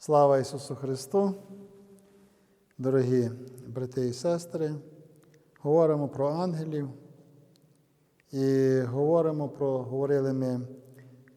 Слава Ісусу Христу! Дорогі брати і сестри, говоримо про ангелів і говоримо про, говорили ми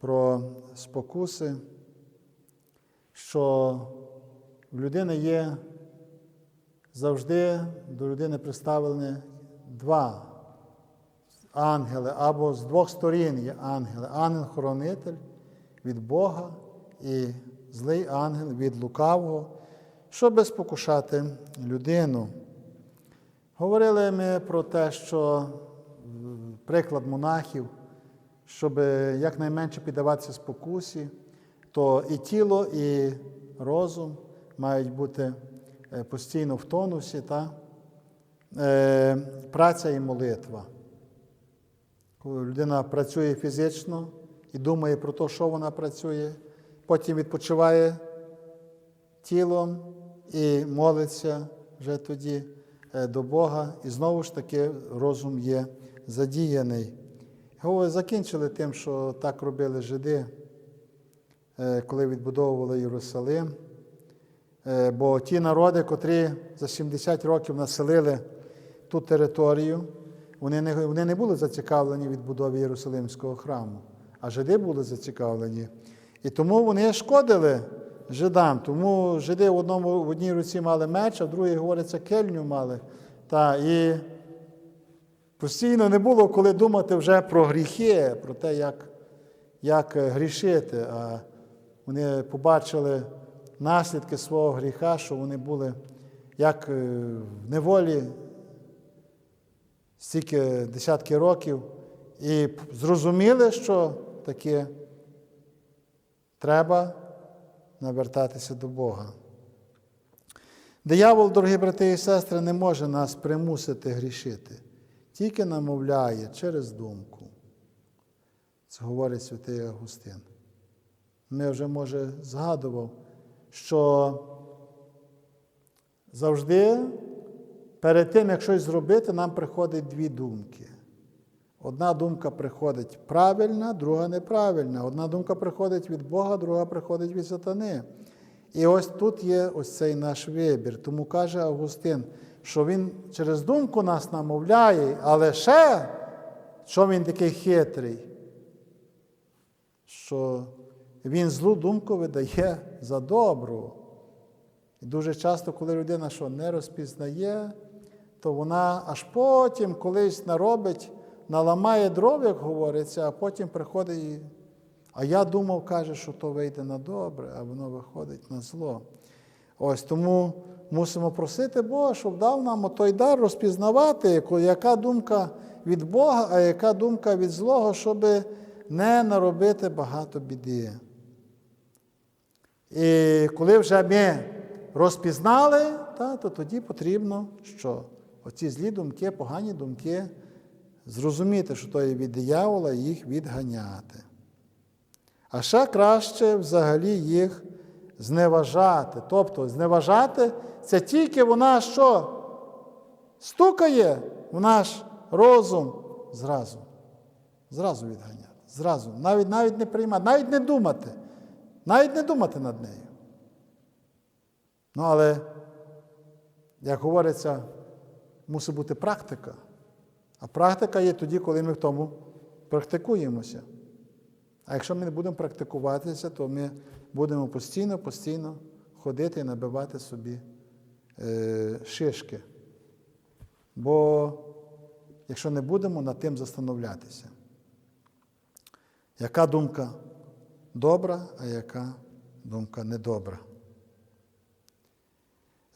про спокуси, що в людини є завжди до людини представлені два ангели, або з двох сторін є ангели. Ангел-хоронитель від Бога і злий ангел від лукавого, щоб спокушати людину. Говорили ми про те, що приклад монахів, щоб якнайменше піддаватися спокусі, то і тіло, і розум мають бути е, постійно в тонусі, та? Е, праця і молитва. Коли людина працює фізично і думає про те, що вона працює, потім відпочиває тілом і молиться вже тоді е, до Бога, і знову ж таки розум є задіяний. Говорю, Закінчили тим, що так робили жиди, е, коли відбудовували Єрусалим. Е, Бо ті народи, котрі за 70 років населили ту територію, вони не, вони не були зацікавлені відбудові Єрусалимського храму, а жиди були зацікавлені. І тому вони шкодили жидам. Тому жиди в, одному, в одній руці мали меч, а в другій, говориться, кельню мали. Та, і постійно не було коли думати вже про гріхи, про те, як, як е, грішити. А вони побачили наслідки свого гріха, що вони були як е, в неволі стільки десятки років, і зрозуміли, що таке треба навертатися до Бога. Диявол, дорогі брати і сестри, не може нас примусити грішити, тільки намовляє через думку. Це говорить святий Августин. Ми вже, може, згадував, що завжди перед тим, як щось зробити, нам приходять дві думки. Одна думка приходить правильна, друга неправильна. Одна думка приходить від Бога, друга приходить від сатани. І ось тут є ось цей наш вибір. Тому каже Августин, що він через думку нас намовляє, але ще, що він такий хитрий, що він злу думку видає за добру. І дуже часто, коли людина що не розпізнає, то вона аж потім колись наробить, наламає дров, як говориться, а потім приходить. А я думав, каже, що то вийде на добре, а воно виходить на зло. Ось тому мусимо просити Бога, щоб дав нам той дар розпізнавати, яка думка від Бога, а яка думка від злого, щоб не наробити багато біди. І коли вже ми розпізнали, та, то тоді потрібно що? Оці злі думки, погані думки, зрозуміти, що то є від диявола, їх відганяти. А ще краще взагалі їх зневажати. Тобто зневажати це тільки вона що? Стукає в наш розум зразу. Зразу відганяти. Зразу. Навіть навіть не приймати, навіть не думати. Навіть не думати над нею. Ну, але, як говориться, мусить бути практика. А практика є тоді, коли ми в тому практикуємося. А якщо ми не будемо практикуватися, то ми будемо постійно, постійно ходити і набивати собі е, шишки. Бо якщо не будемо над тим застановлятися, яка думка добра, а яка думка недобра?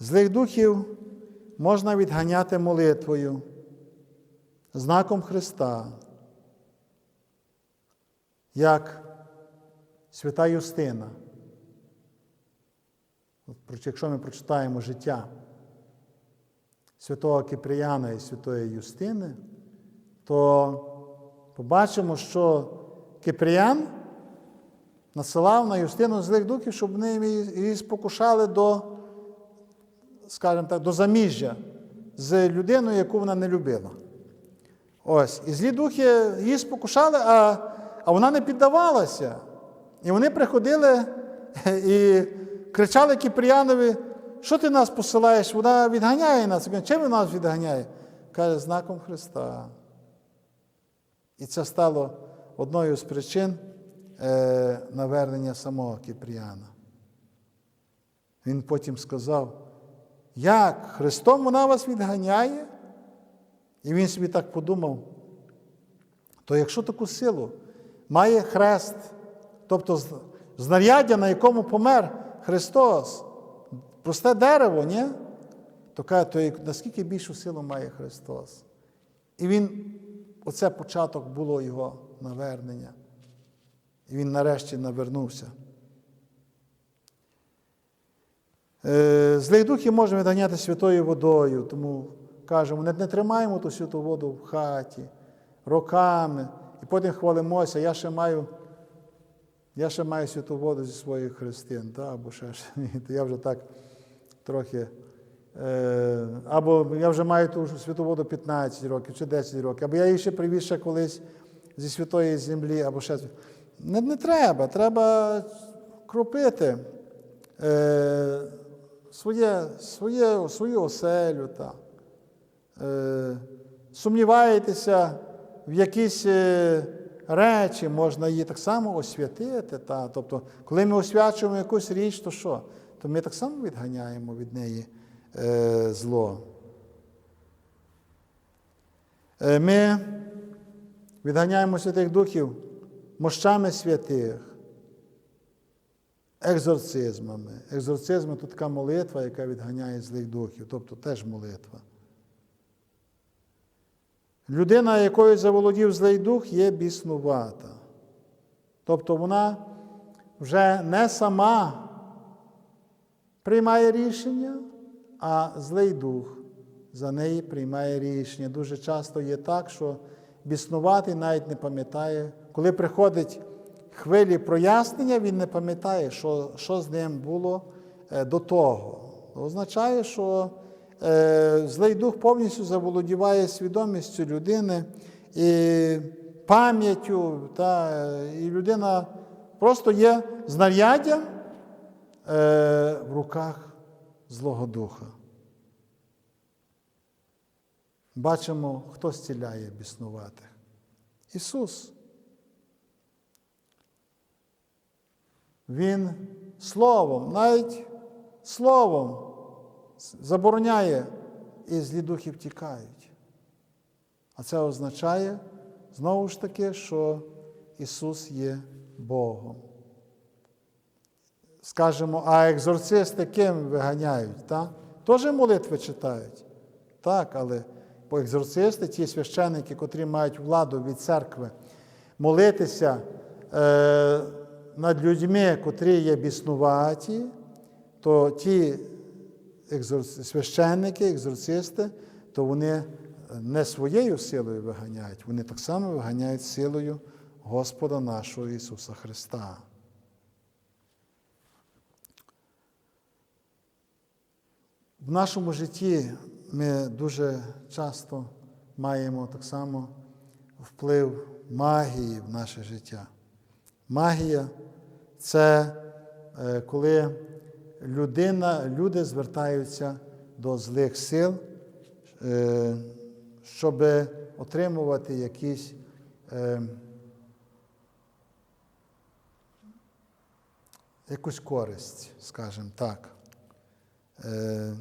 Злих духів можна відганяти молитвою, знаком Христа, як свята Юстина. Якщо ми прочитаємо життя святого Киприяна і святої Юстини, то побачимо, що Киприян насилав на Юстину злих духів, щоб вони її спокушали до, скажімо так, до заміжжя з людиною, яку вона не любила. Ось. І злі духи її спокушали, а, а вона не піддавалася. І вони приходили і кричали Кіпріянові, що ти нас посилаєш? Вона відганяє нас. Чим вона нас відганяє? Каже, знаком Христа. І це стало одною з причин е, навернення самого Кіпріяна. Він потім сказав, як Христом вона вас відганяє? І він собі так подумав, то якщо таку силу має хрест, тобто знаряддя, на якому помер Христос, просте дерево, ні? то каже, то наскільки більшу силу має Христос? І він, оце початок було його навернення. І він нарешті навернувся. Е, Злих духів можна відганяти святою водою, тому кажемо, не, не тримаємо ту святу воду в хаті роками, і потім хвалимося, я ще маю, я ще маю святу воду зі своїх христин, та, або ще, я вже так трохи. Е, або я вже маю ту святу воду 15 років чи 10 років, або я її ще привіз ще колись зі святої землі, або ще. Не, не треба, треба кропити е, своє, своє, свою оселю. Та. Е, сумніваєтеся в якісь е, речі, можна її так само освятити. Та. Тобто, коли ми освячуємо якусь річ, то що? То ми так само відганяємо від неї е, зло. Е, ми відганяємо святих духів мощами святих, екзорцизмами. Екзорцизм це така молитва, яка відганяє злих духів, тобто теж молитва. Людина, якою заволодів злий дух, є біснувата. Тобто вона вже не сама приймає рішення, а злий дух за неї приймає рішення. Дуже часто є так, що біснуватий навіть не пам'ятає, коли приходить хвилі прояснення, він не пам'ятає, що, що з ним було е, до того. Означає, що злий дух повністю заволодіває свідомістю людини і пам'яттю, та, е, і людина просто є знаряддям е, в руках Злого Духа. Бачимо, хто зціляє біснуватих. Ісус. Він словом, навіть словом забороняє і злі духи втікають. А це означає знову ж таки, що Ісус є Богом. Скажемо, а екзорцисти ким виганяють? Так? Теж молитви читають. Так, але по екзорцисти, ті священники, котрі мають владу від церкви, молитися е, над людьми, котрі є біснуваті, то ті священники, екзорцисти, то вони не своєю силою виганяють, вони так само виганяють силою Господа нашого Ісуса Христа. В нашому житті ми дуже часто маємо так само вплив магії в наше життя. Магія це е, коли людина, люди звертаються до злих сил, е, щоб отримувати якісь е, якусь користь, скажімо так. Е,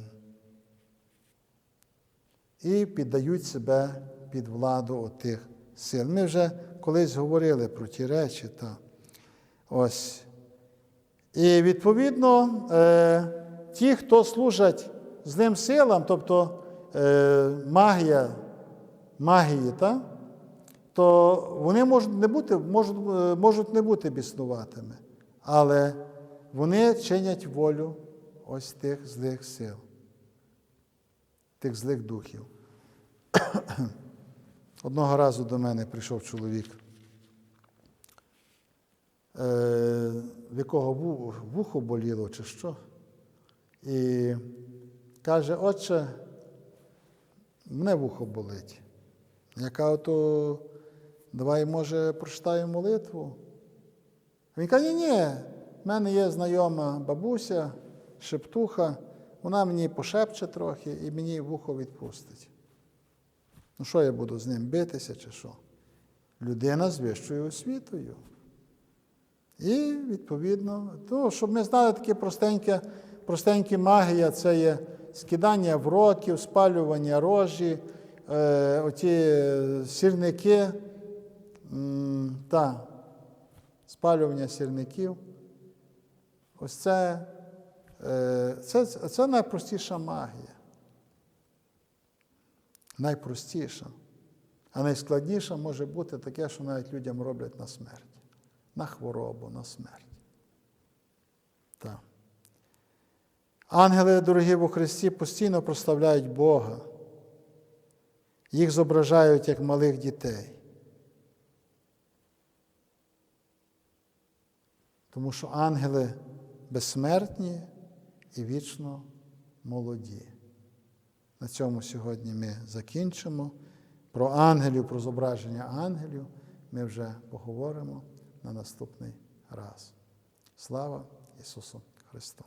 і піддають себе під владу отих сил. Ми вже колись говорили про ті речі. Та. Ось. І відповідно, е, ті, хто служать злим силам, тобто е, магія, магії, та, то вони можуть не бути, можуть, е, можуть не бути біснуватими, але вони чинять волю ось тих злих сил, тих злих духів. Одного разу до мене прийшов чоловік, в якого вухо боліло чи що. І каже, отче, мене вухо болить. Я кажу, то давай, може, прочитаю молитву. Він каже, ні, ні, в мене є знайома бабуся, шептуха, вона мені пошепче трохи і мені вухо відпустить. Ну що я буду з ним битися чи що? Людина з вищою освітою. І, відповідно, то, щоб ми знали таке простеньке, простеньке магія, це є скидання вроків, спалювання рожі, е, оті сірники, м, та, спалювання сірників. Ось це, е, це, це найпростіша магія. Найпростіша. А найскладніша може бути таке, що навіть людям роблять на смерть. На хворобу, на смерть. Так. Ангели, дорогі у Христі, постійно прославляють Бога. Їх зображають як малих дітей. Тому що ангели безсмертні і вічно молоді. На цьому сьогодні ми закінчимо. Про ангелів, про зображення ангелів ми вже поговоримо на наступний раз. Слава Ісусу Христу!